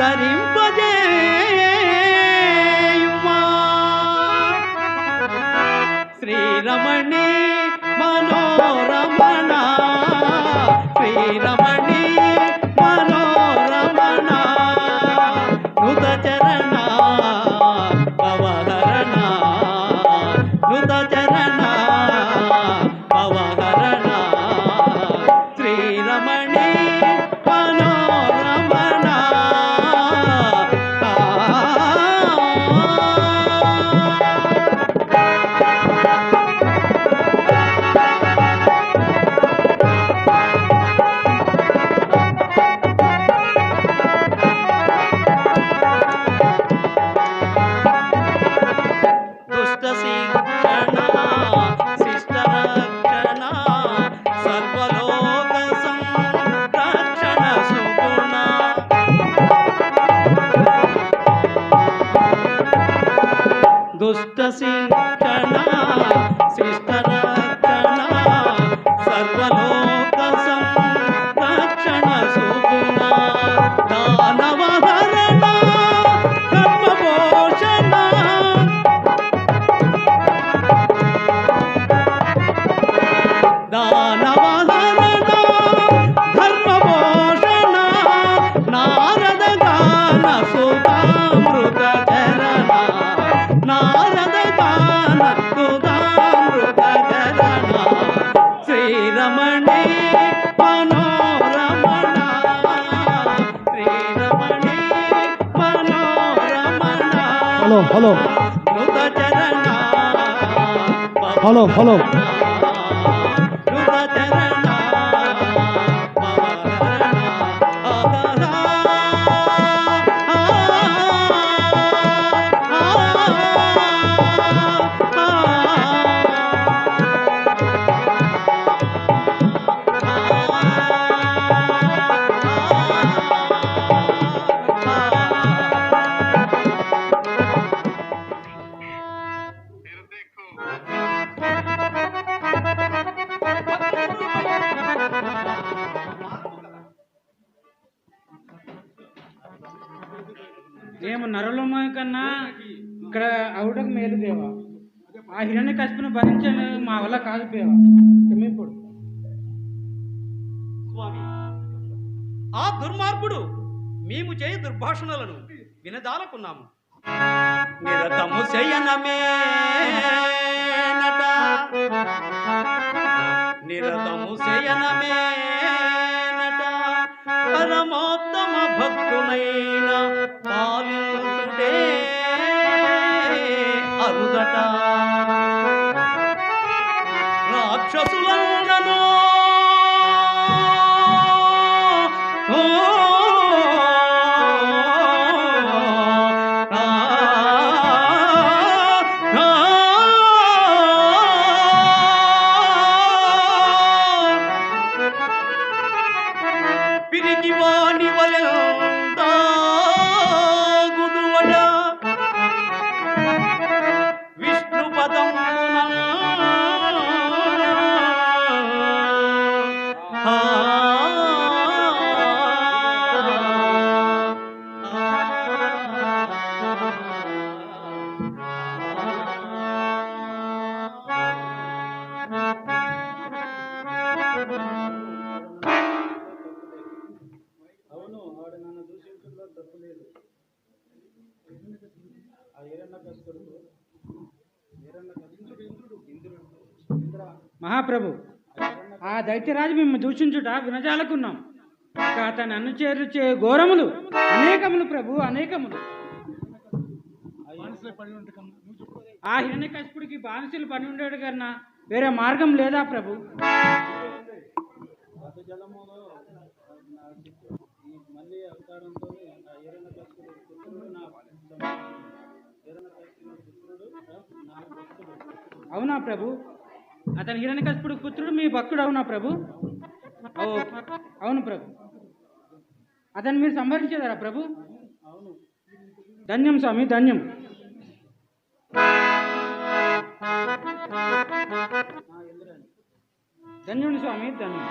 தரிம்ப శిక్షణ శిష్ట రక్షణ ரமணே மனோரமணா ஸ்ரீ ரமணே மனோரமணா ஹலோ ஹலோ ஹலோ ஹலோ మేము నరులమ కన్నా ఇక్కడ అవుటకు మేలు దేవా. ఆ హిరణ్య కష్పును భరించని మా వల్ల కాదు పేవా క్షమింపుడు స్వామి ఆ దుర్మార్గుడు మేము చేయ దుర్భాషణలను వినదాలకున్నాము. నిరతము శయనమే నిరతము శయనమే పరమోత్తమ I know. తప్పు లేదు. ఆ హిరణ్య కసుడు మహాప్రభు ఆ దైత్యరాజు మేము దూషించుట వినజాలకున్నాం. ఇక అతను అనుచేరుచే ఘోరములు అనేకములు ప్రభు అనేకములు. ఆ హిరణ్య కశిపుడికి బానిసలు పని ఉండేడు కన్నా వేరే మార్గం లేదా ప్రభు? మళ్ళీ అవతారంతో అవునా ప్రభు? అతని హిరణ్యకశిపుడు పుత్రుడు మీ భక్తుడు అవునా ప్రభు? ఓ అవును ప్రభు. అతను మీరు సంహరించేదారా ప్రభు? ధన్యం స్వామి ధన్యం. ధన్యుని స్వామి ధన్యం.